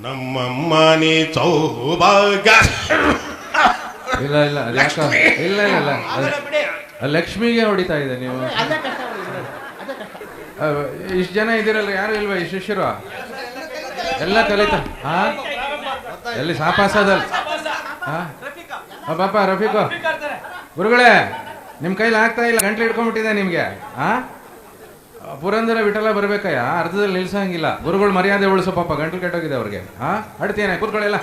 ನಮ್ಮಮ್ಮ ನೀ ಸೌಭಾಗ್ಯ ಇಲ್ಲ ಇಲ್ಲ ಅದು ಯಾಕ? ಇಲ್ಲ ಇಲ್ಲ ಇಲ್ಲ. ಅದು- ಲಕ್ಷ್ಮಿಗೆ ಹೊಡಿತಾ ಇದೆ ನೀವು. ಇಷ್ಟು ಜನ ಇದ್ದೀರಲ್ಲ ಯಾರು ಇಲ್ವಾ ಈ ಶಿಷ್ಯರು? ಎಲ್ಲ ಕಲಿತಾ ಹಾ ಎಲ್ಲಿ ಸಾಪಾಸದಲ್ಲಿ ಹಾ ಪಾಪ ರಫೀಕು. ಗುರುಗಳೇ ನಿಮ್ಮ ಕೈಲಿ ಆಗ್ತಾ ಇಲ್ಲ ಗಂಟ್ಲು ಹಿಡ್ಕೊಂಡ್ಬಿಟ್ಟಿದೆ ನಿಮಗೆ ಹಾ ಪುರಂದರ ವಿಠಲ ಬರ್ಬೇಕಯ್ಯ? ಅರ್ಧದಲ್ಲಿ ನಿಲ್ಸಂಗಿಲ್ಲ. ಗುರುಗಳು ಮರ್ಯಾದೆ ಉಳಿಸೋ ಪಾಪ. ಗಂಟಲು ಕೆಟ್ಟೋಗಿದೆ ಅವ್ರಿಗೆ. ಹಾ? ಅಡ್ತೇನೆ, ಕೂತ್ಕೊಳ್ಳಿಲ್ಲ.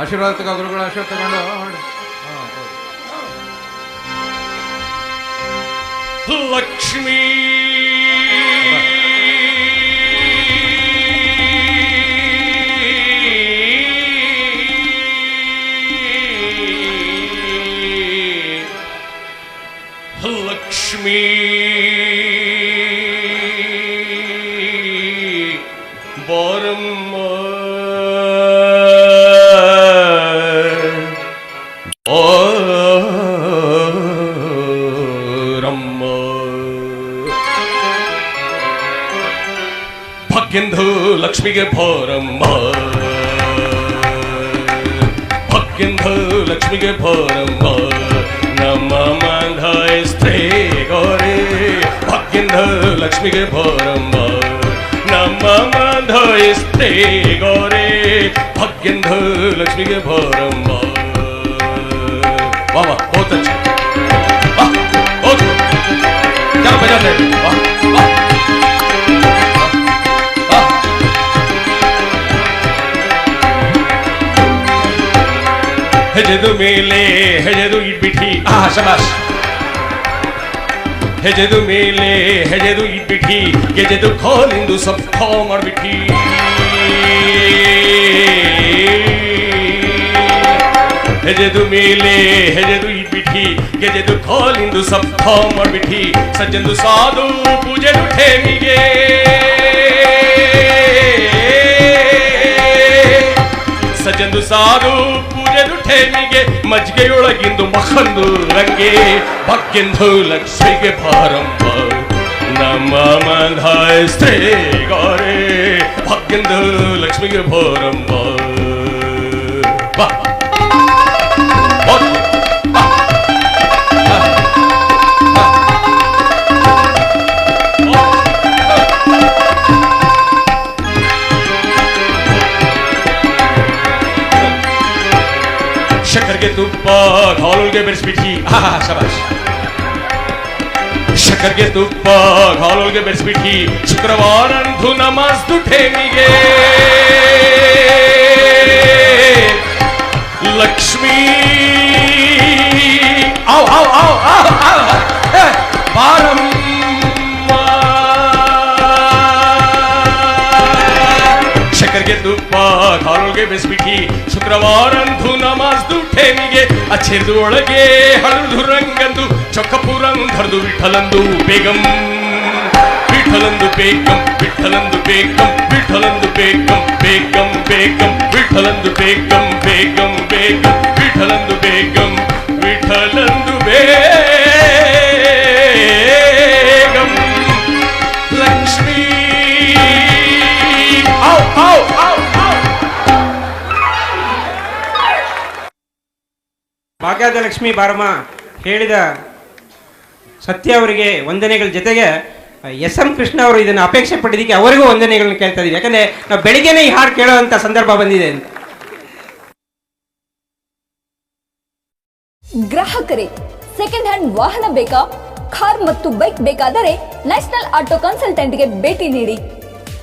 ಆಶೀರ್ವಾದ ಗುರುಗಳು ಆಶೀರ್ವಾದ ತಗೊಂಡು. ಲಕ್ಷ್ಮೀ ಭಕ್ಕೆಂದು ಲಕ್ಷ್ಮಿಗೆ ಭೋರಮ್ಮ ಭಕ್ಕೆಂದು ಲಕ್ಷ್ಮಿಗೆ ಭೋರಮ್ಮ ನಮ್ಮ ಮಂಧಾಯ ಸ್ತ್ರೇ ಗೋರೆ ಭಕ್ಕೆಂದು ಲಕ್ಷ್ಮಿಗೆ ಭೋರಮ್ಮ ನಮ್ಮ ಮಂಧಾಯ ಸ್ತ್ರೇ ಗೋರೆ ಭಕ್ಕೆಂದು ಲಕ್ಷ್ಮಿಗೆ ಭೋರಮ್ಮ वाह वाह बहुत अच्छा वाह बहुत चलो बजाते हैं वाह वाह वाह ಹೆಜೆದು ಮೇಲೆ ಹೆಜೆದು ಇಟ್ಬಿಟ್ಟಿ ಆ ಶಬಾಷ್ ಹೆಜೆದು ಮೇಲೆ ಹೆಜೆದು ಇಟ್ಬಿಟ್ಟಿ ಗೆಜೆದು ಖೋಲಿಂದು ಸಬ್ ಖೋ ಮಾಡ್ಬಿಟ್ಟಿ ಹೆಜೆದು ಮೇಲೆ ಹೆಜೆದು ಇಟ್ಬಿಟ್ಟಿ ಗೆಜೆದು ಖೋಲಿಂದು ಸಬ್ ಖೋ ಮಾಡ್ಬಿಟ್ಟಿ ಸಜ್ಜಂದು ಸಾಧು ಪೂಜೆದು ಠೇಮಿಗೆ ಸಜ್ಜಂದು ಸಾಧು ಪೂಜೆದು ಠೇಮಿಗೆ ಮಜ್ಗೆಯೊಳಗಿಂದು ಮಖಂದು ರಂಗೆ. ಬಕ್ಕೆಂದು ಲಕ್ಷ್ಮಿಗೆ ಭಾರಂಭ ನಮ್ಮ ಮಂಧಾಯ ಸ್ತ್ರೇ ಬಕ್ಕೆಂದು ಲಕ್ಷ್ಮಿಗೆ ಭಾರಂಭ ಬಾ. ಶಕ್ಕರ್ಗೆ ತುಪ್ಪ ಘಾಲುಲ್ಗೆ ಬೆರೆಸ್ಬಿಟ್ಟಿ ಆಹಾ ಶಬಾಷ್ ಶಕ್ಕರ್ಗೆ ತುಪ್ಪ ಘಾಲುಲ್ಗೆ ಬೆರೆಸ್ಬಿಟ್ಟಿ ಶುಕ್ರವಾರಂದು ನಮಾಜ್ದು ಠೇಮಿಗೆ ಲಕ್ಷ್ಮೀ ಆವ್ ಆವ್ ಆವ್ ಆವ್ ಆವ್ ಏ, ಬಾರಮ್ಮ ಶಕ್ಕರ್ಗೆ ತುಪ್ಪ ಕಾಲುಗೆ ಬೆಸ್ಬಿಟ್ಟಿ ಶುಕ್ರವಾರಂದು ನಮಾಜ್ದು ಠೇಮಿಗೆ ಅಚ್ಚೆದು ಒಳಗೆ ಹಳದು ರಂಗಂದು ಚೊಕ್ಕಪುರಂಧರ್ದು ವಿಠಲಂದು ಬೇಗಂ ವಿಠಲಂದು ಬೇಗಂ ವಿಠಲಂದು ಬೇಗಂ ವಿಠಲಂದು ಬೇಗಂ ಬೇಗಂ ಬೇಗಂ ವಿಠಲಂದು ಬೇಗಂ ಬೇಗಂ ಬೇಗಂ ಭಾಗ್ಯದ ಲಕ್ಷ್ಮಿ ಬಾರಮ್ಮ ಹೇಳಿದ ಸತ್ಯ ಅವರಿಗೆ ವಂದನೆಗಳ ಜೊತೆಗೆ ಎಸ್ ಎಂ ಕೃಷ್ಣ ಅವರು ಇದನ್ನು ಅಪೇಕ್ಷೆ ಪಟ್ಟಿದ್ದಕ್ಕೆ ಅವರಿಗೂ ವಂದನೆಗಳನ್ನ ಕೇಳ್ತಾ ಇದ್ದೀವಿ. ಯಾಕಂದ್ರೆ ನಾವು ಬೆಳಿಗ್ಗೆನೇ ಈ ಹಾಡು ಕೇಳೋವಂಥ ಸಂದರ್ಭ ಬಂದಿದೆ ಅಂತ. ಗ್ರಾಹಕರೇ ಸೆಕೆಂಡ್ ಹ್ಯಾಂಡ್ ವಾಹನ ಬೇಕಾ? ಕಾರ್ ಮತ್ತು ಬೈಕ್ ಬೇಕಾದರೆ ನ್ಯಾಷನಲ್ ಆಟೋ ಕನ್ಸಲ್ಟೆಂಟ್ಗೆ ಭೇಟಿ ನೀಡಿ.